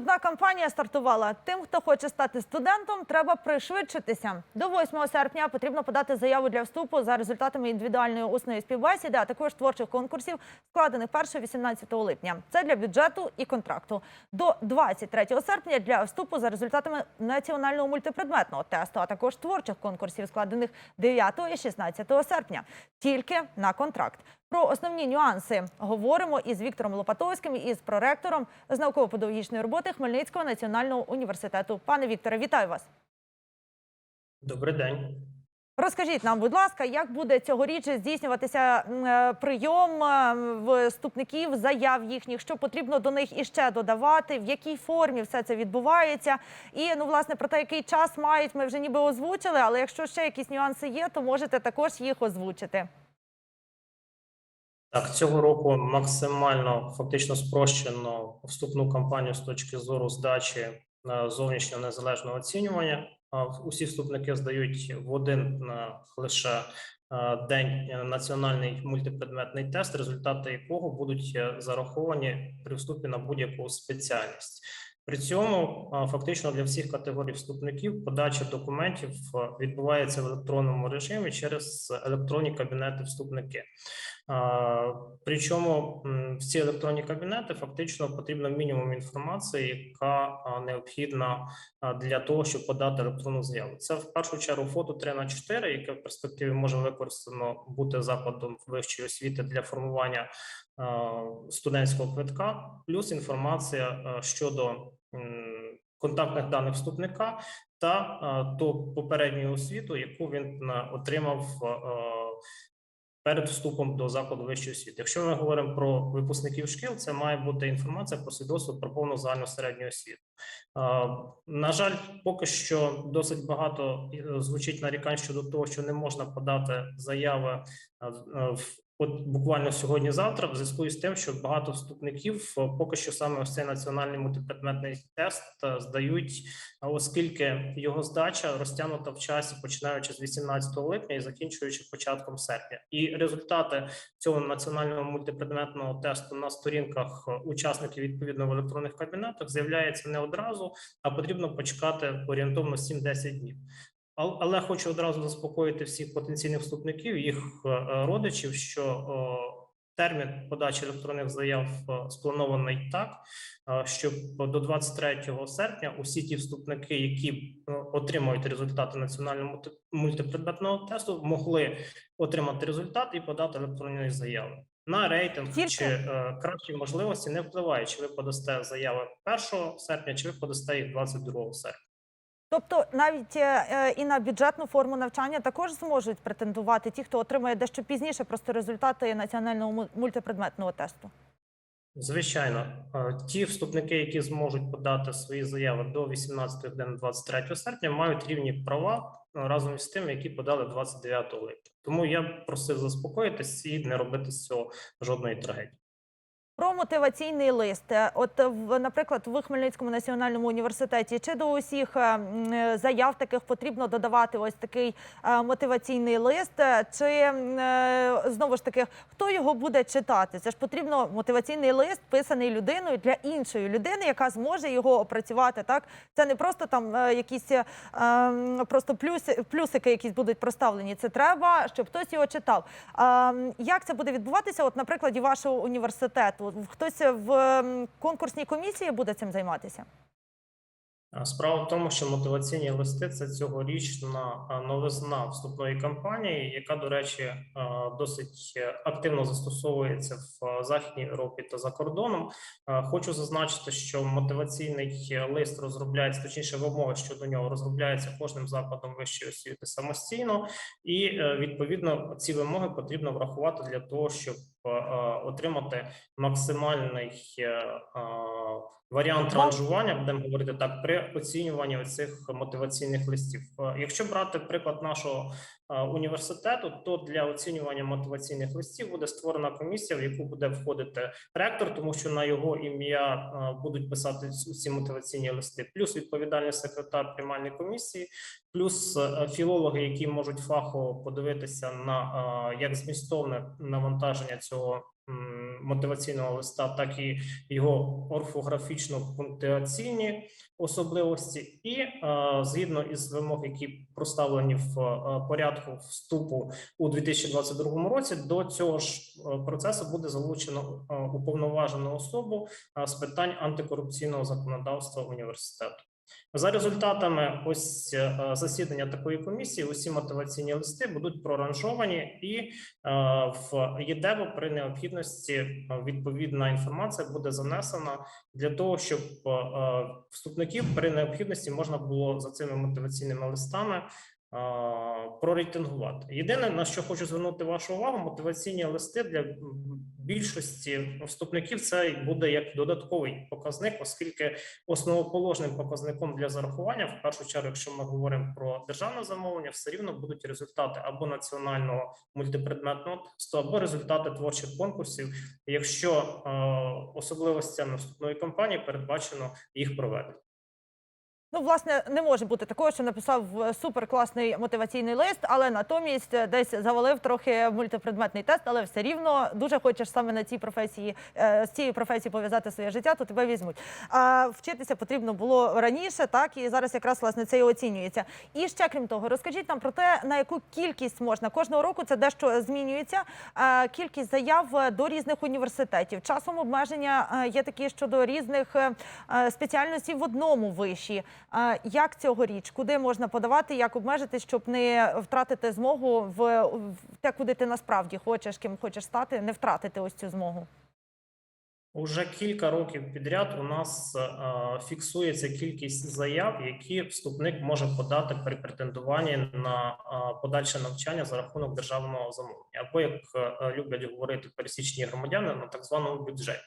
Вступна кампанія стартувала. Тим, хто хоче стати студентом, треба пришвидшитися. До 8 серпня потрібно подати заяву для вступу за результатами індивідуальної усної співбесіди, а також творчих конкурсів, складених 1-18 липня. Це для бюджету і контракту. До 23 серпня для вступу за результатами національного мультипредметного тесту, а також творчих конкурсів, складених 9 і 16 серпня. Тільки на контракт. Про основні нюанси говоримо із Віктором Лопатовським, із проректором з науково-педагогічної роботи Хмельницького національного університету. Пане Вікторе, вітаю вас. Добрий день. Розкажіть нам, будь ласка, як буде цьогоріч здійснюватися е, прийом е, вступників, заяв їхніх, що потрібно до них іще додавати, в якій формі все це відбувається? І ну, власне, про те, який час мають, ми вже ніби озвучили, але якщо ще якісь нюанси є, то можете також їх озвучити. Так, цього року максимально фактично спрощено вступну кампанію з точки зору здачі е, зовнішнього незалежного оцінювання. Усі вступники здають в один е, лише е, день національний мультипредметний тест, результати якого будуть зараховані при вступі на будь-яку спеціальність. При цьому фактично для всіх категорій вступників подача документів відбувається в електронному режимі через електронні кабінети вступники. Причому м, в ці електронні кабінети фактично потрібно мінімум інформації, яка необхідна для того, щоб подати електронну заяву. Це в першу чергу фото 3 на 4 яке в перспективі може використано бути закладом вищої освіти для формування студентського квитка, плюс інформація щодо контактних даних вступника та то попередню освіту, яку він отримав. Перед вступом до закладу вищої освіти. Якщо ми говоримо про випускників шкіл, це має бути інформація про свідоцтво про повну загальну середню освіту. На жаль, поки що досить багато е, звучить нарікань щодо того, що не можна подати заяви е, в- от буквально сьогодні-завтра, в зв'язку із тим, що багато вступників е, поки що саме ось цей національний мультипредметний тест е, здають, оскільки його здача розтягнута в часі, починаючи з 18 липня і закінчуючи початком серпня, і результати цього національного мультипредметного тесту на сторінках е, учасників відповідно в електронних кабінетах з'являється не одразу, а потрібно почекати орієнтовно 7-10 днів. Ал- Але хочу одразу заспокоїти всіх потенційних вступників, їх е, е, родичів, що термін подачі електронних заяв е, спланований так, щоб до 23 серпня усі ті вступники, які отримують результати національного мультипредметного тесту, могли отримати результат і подати електронні заяви. На рейтинг Тільки- чи е, кращі можливості не впливає, чи ви подасте заяви 1 серпня, чи ви подасте їх 22 серпня. Тобто навіть е, е, і на бюджетну форму навчання також зможуть претендувати ті, хто отримає дещо пізніше просто результати національного мультипредметного тесту. Звичайно, ті вступники, які зможуть подати свої заяви до 18 години 23 серпня, мають рівні права разом із тими, які подали 29 липня. Тому я просив заспокоїтись і не робити з цього жодної трагедії. Про мотиваційний лист. Е, От, наприклад, в Хмельницькому національному університеті чи до усіх е, е, заяв таких потрібно додавати ось такий мотиваційний лист, чи знову ж таки, хто його буде читати? Це ж потрібно мотиваційний лист, писаний людиною для іншої людини, яка зможе його опрацювати. Так, це не просто там якісь просто плюси, плюсики, якісь будуть проставлені. Це треба, щоб хтось його читав. Як це буде відбуватися? От, на прикладі вашого університету, хтось в конкурсній комісії буде цим займатися? Справа в тому, що мотиваційні листи це цьогорічна новизна вступної кампанії, яка, до речі, досить е, активно застосовується в Західній Європі та за кордоном. Хочу зазначити, що мотиваційний лист розробляється, точніше, вимоги щодо нього розробляється кожним закладом вищої освіти самостійно, і е, відповідно ці вимоги потрібно врахувати для того, щоб отримати максимальний е, е, варіант ранжування, будемо говорити так, при оцінюванні цих мотиваційних листів. Е, Якщо брати приклад нашого е, університету, то для оцінювання мотиваційних листів буде створена комісія, в яку буде входити ректор, тому що на його ім'я е, будуть писати ці мотиваційні листи, плюс відповідальний секретар приймальної комісії, плюс е, філологи, які можуть фахово подивитися на е, як змістовне навантаження цього мотиваційного листа, так і його орфографічно-пунктуаційні особливості, і е, згідно із вимог, які проставлені в порядку вступу у 2022 році, до цього ж процесу буде залучено уповноважену особу з питань антикорупційного законодавства університету. За результатами ось е, засідання такої комісії, усі мотиваційні листи будуть проранжовані, і е, в ЄДЕБО при необхідності е, відповідна інформація буде занесена для того, щоб вступників при необхідності можна було за цими мотиваційними листами прорейтингувати. Єдине на що хочу звернути вашу увагу, мотиваційні листи для більшості вступників це буде як додатковий показник, оскільки основоположним показником для зарахування, в першу чергу, якщо ми говоримо про державне замовлення, все рівно будуть результати або національного мультипредметного тесту, або результати творчих конкурсів, якщо особливостями вступної кампанії передбачено їх проведення. Ну, власне, не може бути такого, що написав суперкласний мотиваційний лист, але натомість десь завалив трохи мультипредметний тест, але все рівно дуже хочеш саме на цій професії е, з цією професією пов'язати своє життя, то тебе візьмуть. А вчитися потрібно було раніше, так і зараз якраз власне це і оцінюється. І ще крім того, розкажіть нам про те, на яку кількість можна кожного року це дещо змінюється. Кількість заяв до різних університетів. Часом обмеження е, є такі щодо різних е, спеціальностей в одному виші. Як цьогоріч? Куди можна подавати? Як обмежити, щоб не втратити змогу в те, куди ти насправді хочеш, ким хочеш стати, не втратити ось цю змогу? Уже кілька років підряд у нас е, фіксується кількість заяв, які вступник може подати при претендуванні на е, подальше навчання за рахунок державного замовлення, або як е, люблять говорити пересічні громадяни на так званому бюджеті.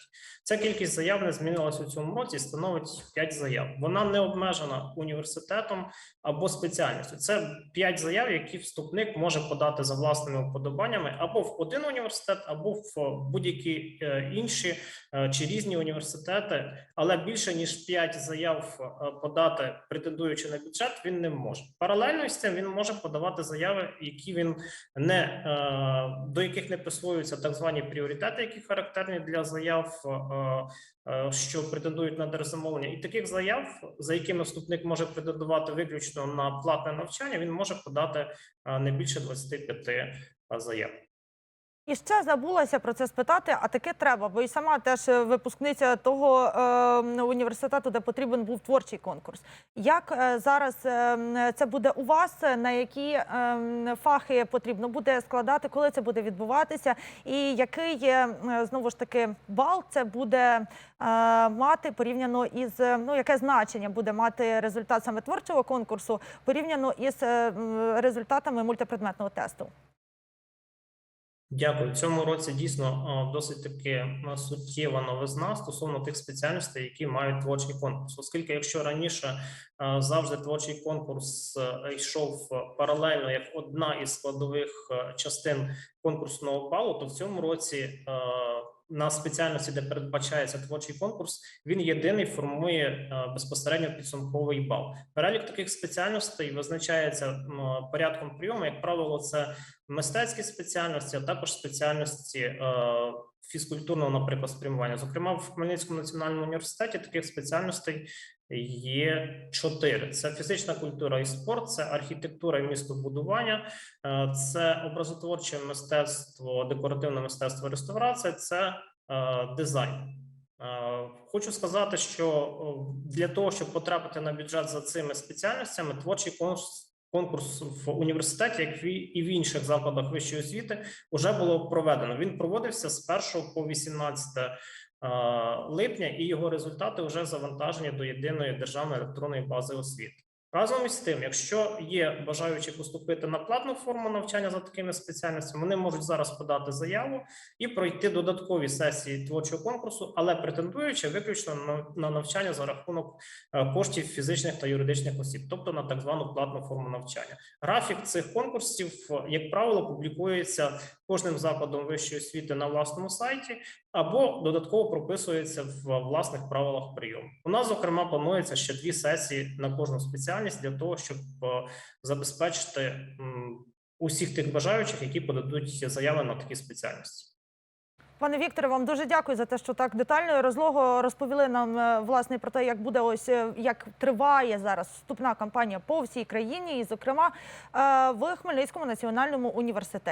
Ця кількість заяв не змінилася у цьому році, становить 5 заяв. Вона не обмежена університетом або спеціальністю. Це 5 заяв, які вступник може подати за власними вподобаннями або в один університет, або в будь-які інші чи різні університети, але більше ніж 5 заяв е, подати, претендуючи на бюджет, він не може. Паралельно з цим він може подавати заяви, які він не е, до яких не присвоюються так звані пріоритети, які характерні для заяв, е, е, що претендують на держзамовлення. І таких заяв, за якими вступник може претендувати виключно на платне навчання, він може подати е, не більше 25 заяв. І ще забулася про це спитати, а таке треба, бо і сама теж е, випускниця того е, університету, де потрібен був творчий конкурс. Як е, зараз е, це буде у вас? На які е, фахи потрібно буде складати, коли це буде відбуватися? І який е, знову ж таки бал це буде е, мати порівняно із е, ну яке значення буде мати результат саме творчого конкурсу порівняно із е, результатами мультипредметного тесту? Дякую. В цьому році дійсно е, досить таки е, суттєва новизна стосовно тих спеціальностей, які мають творчий конкурс. Оскільки, якщо раніше е, завжди творчий конкурс е, йшов паралельно як одна із складових е, частин конкурсного балу, то в цьому році е, на спеціальності, де передбачається творчий конкурс, він єдиний формує е, безпосередньо підсумковий бал. Перелік таких спеціальностей визначається порядком прийому. Як правило, це мистецькі спеціальності, а також спеціальності е, фізкультурного, наприклад, спрямування. Зокрема, в Хмельницькому національному університеті таких спеціальностей є чотири: це фізична культура і спорт, це архітектура і містобудування, е, це образотворче мистецтво, декоративне мистецтво, реставрація, це дизайн. Е, Хочу сказати, що для того, щоб потрапити на бюджет за цими спеціальностями, творчий конкурс конкурс в університеті, як і- в інших закладах вищої освіти, вже було проведено. Він проводився з 1 по 18 е, липня, і його результати вже завантажені до єдиної державної електронної бази освіти. Разом із тим, якщо є бажаючі поступити на платну форму навчання за такими спеціальностями, вони можуть зараз подати заяву і пройти додаткові сесії творчого конкурсу, але претендуючи виключно на, на навчання за рахунок е, коштів фізичних та юридичних осіб, тобто на так звану платну форму навчання. Графік цих конкурсів, е, як правило, публікується кожним закладом вищої освіти на власному сайті або додатково прописується в власних правилах прийому. У нас, зокрема, планується ще дві сесії на кожну спеціальність для того, щоб е, забезпечити усіх тих бажаючих, які подадуть заяви на такі спеціальності. Пане Вікторе, вам дуже дякую за те, що так детально і розлого розповіли нам е, власне про те, як буде ось е, як триває зараз вступна кампанія по всій країні, і зокрема в Хмельницькому національному університеті.